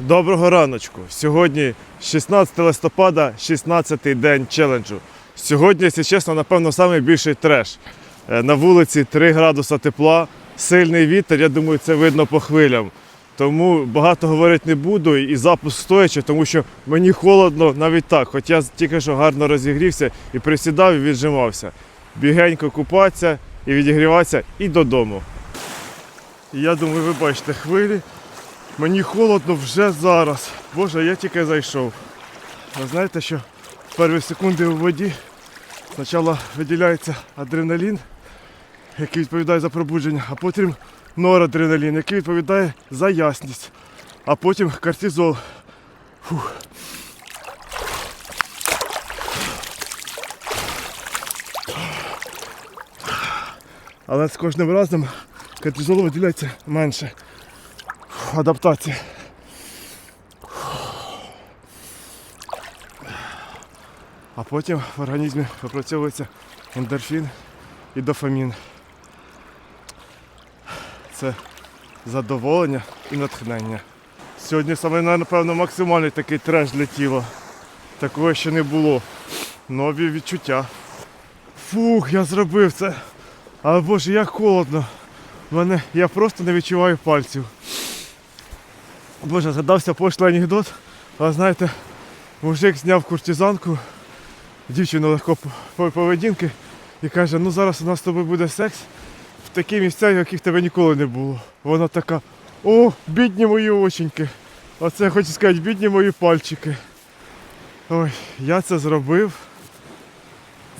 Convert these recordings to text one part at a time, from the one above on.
Доброго раночку. Сьогодні 16 листопада, 16-й день челенджу. Сьогодні, якщо чесно, напевно, найбільший треш. Е, На вулиці 3 градуса тепла, сильний вітер, я думаю, це видно по хвилям. Тому багато говорити не буду і запуск стоячи, тому що мені холодно навіть так, хоч я тільки що гарно розігрівся і присідав і віджимався. Бігенько купатися і відігріватися і додому. Я думаю, ви бачите хвилі. Мені холодно вже зараз. Боже, я тільки зайшов. Ви знаєте, що в перші секунди у воді спочатку виділяється адреналін, який відповідає за пробудження, а потім норадреналін, який відповідає за ясність, а потім кортизол. Фух. Але з кожним разом кортизолу виділяється менше. Адаптація. А потім в організмі випрацьовується ендорфін і дофамін. Це задоволення і натхнення. Сьогодні саме, напевно, максимальний такий треш для тіла. Такого ще не було. Нові відчуття. Фух, я зробив це. Але боже, як холодно. В Мене, я просто не відчуваю пальців. Боже, згадався пошлий анекдот. А знаєте, мужик зняв куртизанку, дівчину легко поведінки і каже, ну зараз у нас з тобою буде секс в такі місця, в яких тебе ніколи не було. Вона така, о, бідні мої оченьки. Оце хочу сказати, бідні мої пальчики. Ой, я це зробив.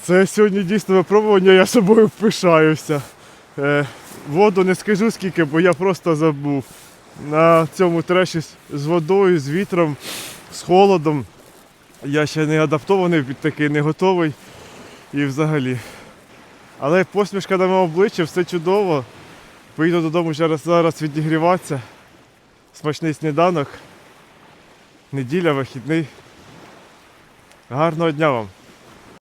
Це сьогодні дійсно випробування, я собою пишаюся. Е, воду не скажу скільки, бо я просто забув. На цьому треші з- водою, з вітром, з холодом. Я ще не адаптований під такий, не готовий. І взагалі. Але посмішка на моєму обличчі, все чудово. Поїду додому ще раз зараз відігріватися. Смачний сніданок. Неділя, вихідний. Гарного дня вам!